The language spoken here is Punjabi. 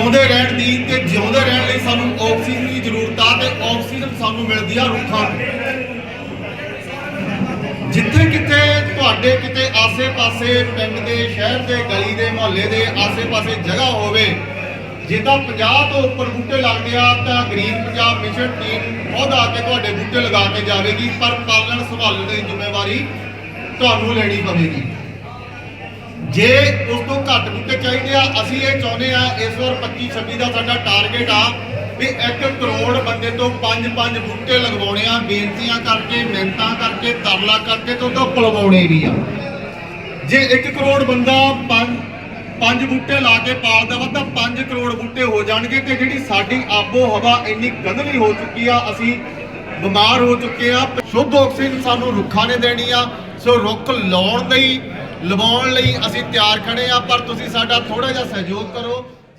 ਜਿਉਂਦੇ ਰਹਿਣ ਦੀ ਤੇ ਜਿਉਂਦੇ ਰਹਿਣ ਲਈ ਸਾਨੂੰ ਆਕਸੀਜਨ ਦੀ ਜ਼ਰੂਰਤ ਆ ਤੇ ਆਕਸੀਜਨ ਸਾਨੂੰ ਮਿਲਦੀ ਆ ਰੁੱਖਾਂ ਤੋਂ ਜਿੱਥੇ ਕਿਤੇ ਤੁਹਾਡੇ ਕਿਤੇ ਆਸੇ-ਪਾਸੇ ਪਿੰਡ ਦੇ, ਸ਼ਹਿਰ ਦੇ, ਗਲੀ ਦੇ, ਮੁਹੱਲੇ ਦੇ ਆਸੇ-ਪਾਸੇ ਜਗ੍ਹਾ ਹੋਵੇ ਜੇ ਤਾਂ 50 ਤੋਂ ਉੱਪਰ ਬੂਟੇ ਲੱਗਦੇ ਆ, ਤਾਂ ਗ੍ਰੀਨ ਪੰਜਾਬ ਮਿਸ਼ਨ ਟੀਮ ਖੁਦ ਆ ਕੇ ਤੁਹਾਡੇ ਬੂਟੇ ਲਗਾ ਕੇ ਜਾਵੇਗੀ, ਪਰ ਪਾਲਣ ਸੰਭਾਲਣ ਦੀ ਜ਼ਿੰਮੇਵਾਰੀ ਤੁਹਾਨੂੰ ਲੈਣੀ ਪਵੇਗੀ। ਜੇ ਉਸ ਤੋਂ ਘੱਟ ਬੂਟੇ ਚਾਹੀਦੇ ਆ, ਅਸੀਂ ਇਹ ਚਾਹੁੰਦੇ ਇਸ ਵਾਰ 25 26 ਦਾ ਸਾਡਾ ਟਾਰਗੇਟ ਆ ਵੀ 1 ਕਰੋੜ ਬੰਦੇ ਤੋਂ 5-5 ਬੂਟੇ ਲਗਵਾਉਣੇ ਆ, ਬੇਨਤੀਆਂ ਕਰਕੇ, ਮਿਹਨਤਾਂ ਕਰਕੇ, ਤਰਲਾ ਕਰਕੇ ਤੋਂ ਤਾਂ ਪਲਵਾਉਣੇ ਵੀ ਆ। ਜੇ 1 ਕਰੋੜ ਬੰਦਾ 5 ਪੰਜ ਬੂਟੇ ਲਾ ਕੇ ਪਾਲਦਾ ਵਾ ਤਾਂ 5 ਕਰੋੜ ਬੂਟੇ ਹੋ ਜਾਣਗੇ ਤੇ ਜਿਹੜੀ ਸਾਡੀ ਆਬੋ ਹਵਾ ਇੰਨੀ ਗੰਧਲੀ ਹੋ ਚੁੱਕੀ ਆ, ਅਸੀਂ ਬਿਮਾਰ ਹੋ ਚੁੱਕੇ ਆ। ਸ਼ੁੱਧ ਆਕਸੀਜਨ ਸਾਨੂੰ ਰੁੱਖਾਂ ਨੇ ਦੇਣੀ ਆ, ਸੋ ਰੁੱਖ ਲਾਉਣ ਲਈ, ਲਵਾਉਣ ਲਈ ਅਸੀਂ ਤਿਆਰ ਖੜੇ ਆ, ਪਰ ਤੁਸੀਂ ਸਾਡਾ ਥੋੜਾ ਜਿਹਾ ਸਹਿਯੋਗ ਕਰੋ।